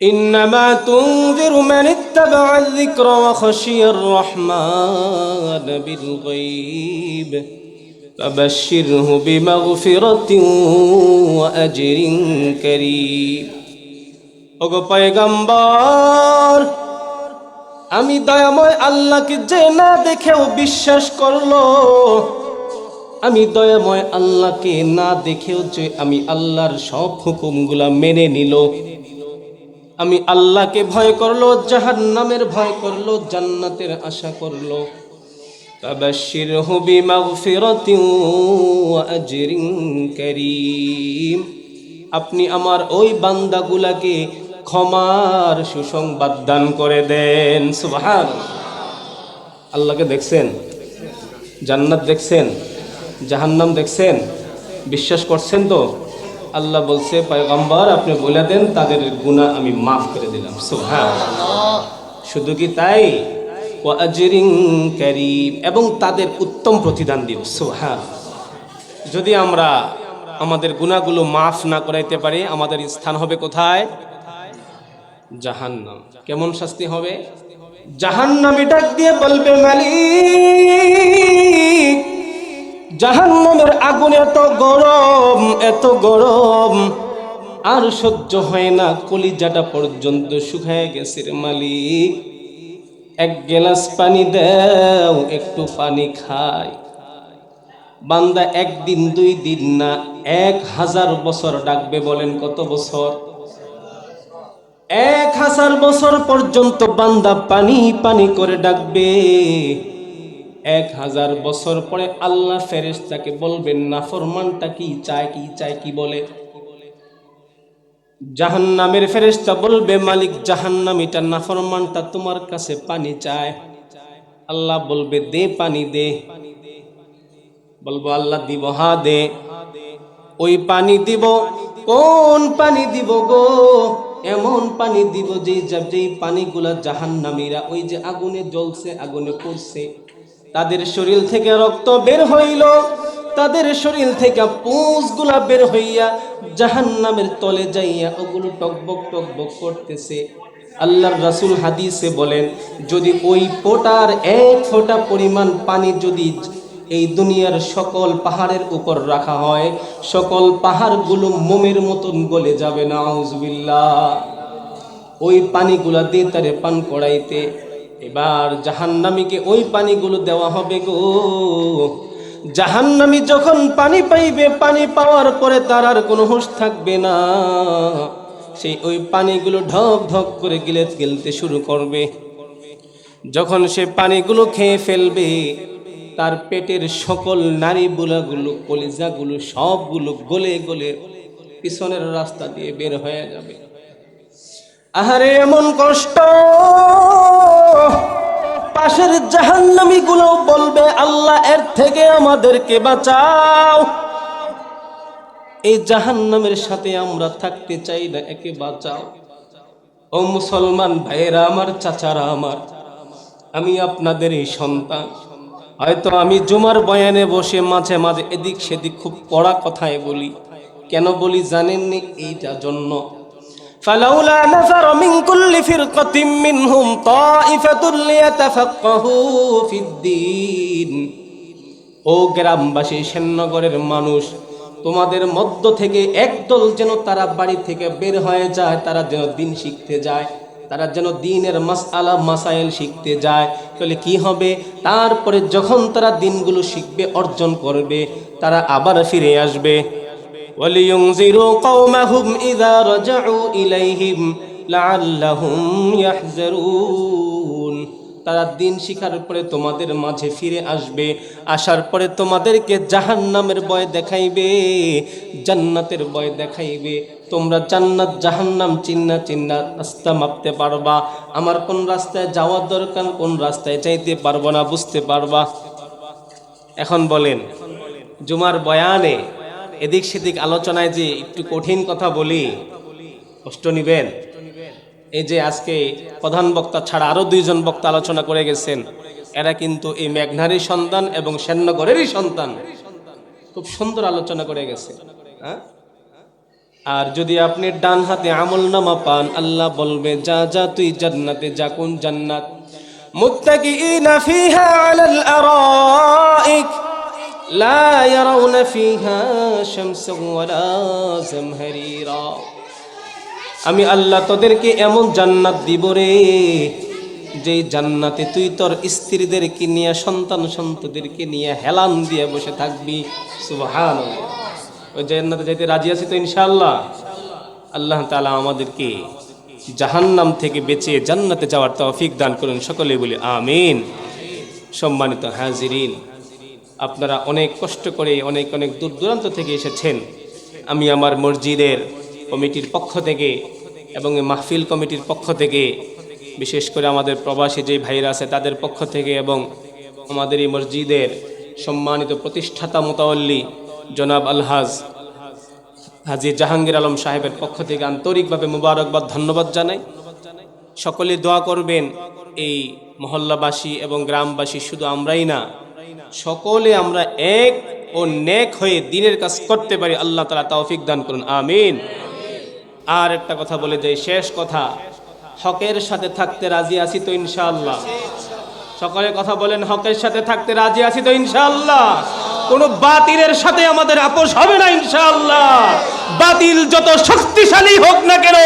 إنما تنذر من اتبع الذكر وخشي الرحمن بالغيب فبشره بمغفرة وأجر كريم ওগো পয়গম্বর আমি দয়াময় আল্লাহকে যে না দেখেও বিশ্বাস করলো আমি দয়াময় আল্লাহকে না দেখেও যে আমি আল্লাহর সব হুকুমগুলা মেনে নিল আমি আল্লাহকে ভয় করল জাহান নামের ভয় করল, জান্নাতের আশা করল। তাবাশির হবি মাগফিরতি আপনি আমার ওই বান্দাগুলাকে ক্ষমার সুসংবাদ দান করে দেন। সুভান আল্লাহকে দেখছেন? জান্নাত দেখছেন? জাহান্নাম দেখছেন? বিশ্বাস করছেন তো? আল্লাহ বলছে, পয়গম্বর, আপনি বলে দেন, তাদের গুনাহ আমি মাফ করে দিলাম। সুবহান শুধু কি তাই? এবং তাদের উত্তম প্রতিদান দিব সুবহান যদি আমরা আমাদের গুণাগুলো মাফ না করাইতে পারি, আমাদের স্থান হবে কোথায়? জাহান্নাম। কেমন শাস্তি হবে? জাহান্নামে ডাক দিয়ে বলবে মালিক। জাহান্নামের আগুন এত গরম এত গরম। আর সহ্য হয় না, কলিজাটা পর্যন্ত শুকায় গেছে মালিক। এক গ্লাস পানি দাও, একটু পানি খাই। বান্দা একদিন, দুই দিন না, এক হাজার বছর ডাকবে বলেন কত বছর? এক হাজার বছর পর্যন্ত বান্দা পানি পানি করে ডাকবে। এক হাজার বছর পরে আল্লাহ ফেরেশতাকে বলবেন না ফরমানটা কি, চায় কি চায় কি বলে? জাহান্নামের ফেরেশতা বলবে, মালিক, জাহান্নামীটা নাফরমানটা তোমার কাছে পানি চায়। আল্লাহ বলবে, দে পানি দে। বলব, আল্লাহ দিব, হা দে। ওই পানি দিব, কোন পানি দিব গো? এমন পানি দিব যে, যেই পানিগুলা জাহান্নামীরা, ওই যে আগুনে জ্বলছে, আগুনে পড়ছে। তাদের শরীর থেকে রক্ত বের হইল। তাদের শরীর থেকে পুঁজগুলা বের হইয়া জাহান্নামের তলে যাইয়া ওগুলো টকবক টকবক করতেছে। আল্লাহর রাসূল হাদিসে বলেন, যদি ওই ফোটার এক ফোঁটা পরিমাণ পানি যদি এই দুনিয়ার সকল পাহাড়ের উপর রাখা হয়, সকল পাহাড়গুলো মোমের মতন গলে যাবে না ওই পানিগুলা দিয়ে তারে পান করাইতে এবার জাহান্নামীকে ওই পানিগুলো দেওয়া হবে গো। জাহান্নামী যখন পানি পাইবে, পানি পাওয়ার পরে তার আর কোনো হুঁশ থাকবে না। সেই ওই পানিগুলো ঢক ঢক করে গিলে গিলতে শুরু করবে। যখন সে পানিগুলো খেয়ে ফেলবে, তার পেটের সকল নারী বুলাগুলো, কলিজাগুলো সবগুলো গলে গলে পিছনের রাস্তা দিয়ে বের হয়ে যাবে। আহারে এমন কষ্ট। পাশের জাহান্নামী গুলো বলবে, আল্লাহ, এর থেকে আমাদেরকে বাঁচাও। এই জাহান্নামের সাথে আমরা থাকতে চাই না, একে বাঁচাও। ও মুসলমান ভাইয়েরা, আমার চাচারা, আমার, আমি আপনাদের এই সন্তান। হয়তো আমি জুমার বয়ানে বসে মাঝে মাঝে এদিক সেদিক খুব কড়া কথায় বলি। কেন বলি জানেননি? এইটা জন্য। فلولا نفر من كل فرقة منهم طائفة ليتفقهوا في الدين ও গ্রামবাসী সেনগরের মানুষ তোমাদের মধ্য থেকে একদল যেন তারা বাড়ি থেকে বের হয়ে যায় তারা যেন দিন শিখতে যায় তারা যেন দিনের মাসআলা মাসাইল শিখতে যায় তাহলে কি হবে তারপরে যখন তারা দিনগুলো শিখবে অর্জন করবে তারা আবার ফিরে আসবে ولينذروا قومهم إذا رجعوا إليهم لعلهم يحذرون তারা দিন শিখার পরে তোমাদের মাঝে ফিরে আসবে আসার পরে তোমাদেরকে জাহান্নামের ভয় দেখাইবে জান্নাতের ভয় দেখাইবে তোমরা জান্নাত জাহান্নাম চিন্না চিন্না রাস্তা মাপতে পারবা আমার কোন রাস্তায় যাওয়ার দরকার কোন রাস্তায় যাইতে পারবো না বুঝতে পারবা এখন বলেন জুমার বয়ানে এদিক সেদিক আলোচনায় যে একটু কঠিন কথা বলি, কষ্ট নিবেন। এই যে আজকে প্রধান বক্তা ছাড়া আরও দুইজন বক্তা আলোচনা করে গেছেন, এরা কিন্তু এই মেঘনারী সন্তান এবং সেন্নগরেরই সন্তান। খুব সুন্দর আলোচনা করে গেছে হ্যাঁ? আর যদি আপনি ডান হাতে আমল নামা পান, আল্লাহ বলবে, যা যা, তুই জান্নাতে যা, কোন জান্নাত? মুত্তাকিইনা ফিহা আলাল আরাইক। লা ইয়ারাউনা ফিহা শামসান ওয়ালা জামহারিরা আমি আল্লাহ তোদেরকে এমন জান্নাত দিব রে যে জান্নাতে তুই তোর স্ত্রীদেরকে নিয়ে, সন্তান সন্তদেরকে নিয়ে হেলান দিয়ে বসে থাকবি। সুবহান ওই জান্নাতে যাইতে রাজি আছি তো ইনশাআল্লাহ? আল্লাহ তালা আমাদেরকে জাহান্নাম থেকে বেঁচে জান্নাতে যাওয়ার তৌফিক দান করুন। সকলে বলি আমিন। সম্মানিত হাজিরিন। আপনারা অনেক কষ্ট করে, অনেক অনেক দূর দূরান্ত থেকে এসেছেন। আমি আমার মসজিদের কমিটির পক্ষ থেকে এবং মাহফিল কমিটির পক্ষ থেকে, বিশেষ করে আমাদের প্রবাসী যে ভাইরা আছে তাদের পক্ষ থেকে এবং আমাদের এই মসজিদের সম্মানিত প্রতিষ্ঠাতা মোতাল্লি জনাব আলহাজ হাজি জাহাঙ্গীর আলম সাহেবের পক্ষ থেকে আন্তরিকভাবে মুবারকবাদ, ধন্যবাদ জানাই। সকলে দোয়া করবেন, এই মহল্লাবাসী এবং গ্রামবাসী শুধু আমরাই না সকলে আমরা এক ও নেক হয়ে দিনের কাজ করতে পারি। আল্লাহ তালা তৌফিক দান করুন। আমিন। আর একটা কথা বলে যাই, শেষ কথা। হকের সাথে থাকতে রাজি আছি তো ইনশাআল্লাহ। সকলে কথা বলেন, হকের সাথে থাকতে রাজি আছি তো ইনশাআল্লাহ। কোন বাতিলের সাথে আমাদের আপোষ হবে না ইনশাআল্লাহ। বাতিল যত শক্তিশালী হোক না কেন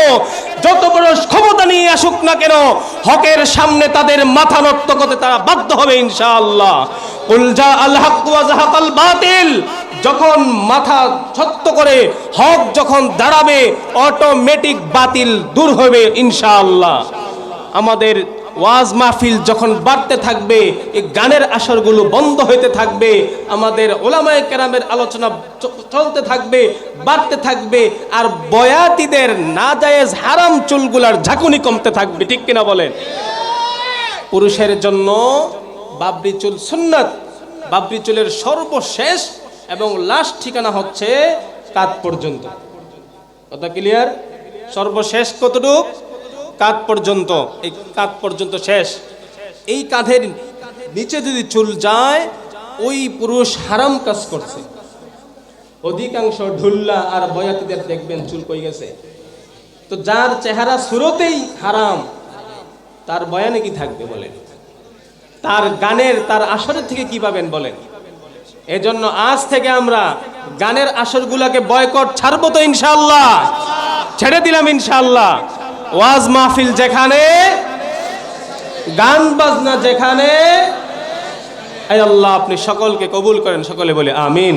যত বড় ক্ষমতা নিয়ে আসুক না কেন, হকের সামনে তাদের মাথা নত করতে তারা বাধ্য হবে ইনশাআল্লাহ। আল বাতিল। যখন মাথা ছত্ত করে, হক যখন দাঁড়াবে অটোমেটিক বাতিল দূর হবে ইনশাআল্লাহ। আমাদের ওয়াজ মাহফিল যখন বাড়তে থাকবে, এই গানের আসরগুলো বন্ধ হইতে থাকবে, আমাদের ওলামায় কেরামের আলোচনা চলতে থাকবে, বাড়তে থাকবে, আর বয়াতিদের না নাজায়েজ হারাম চুলগুলার ঝাঁকুনি কমতে থাকবে, ঠিক কিনা বলেন? পুরুষের জন্য বাবরি চুল সুন্নাত, বাবরি চুলের সর্বশেষ এবং লাস্ট ঠিকানা হচ্ছে কাত পর্যন্ত। কথা ক্লিয়ার সর্বশেষ কতটুক? কাত পর্যন্ত, এই কাত পর্যন্ত শেষ। এই কাঁধের নিচে যদি চুল যায়, ওই পুরুষ হারাম কাজ করছে। অধিকাংশ ঢুল্লা আর বয়াতিদের দেখবেন চুল কই গেছে। তো যার চেহারা সুরতেই হারাম, তার বয়ানে কি থাকবে বলেন? তার গানের, তার আসরের থেকে কি পাবেন বলেন? এজন্য আজ থেকে আমরা গানের আসরগুলাকে বয়কট ছাড়বো তো ইনশাল্লাহ ছেড়ে দিলাম ইনশাল্লাহ ওয়াজ মাহফিল যেখানে গান বাজনা যেখানে আল্লাহ আপনি সকলকে কবুল করেন সকলে বলে আমিন।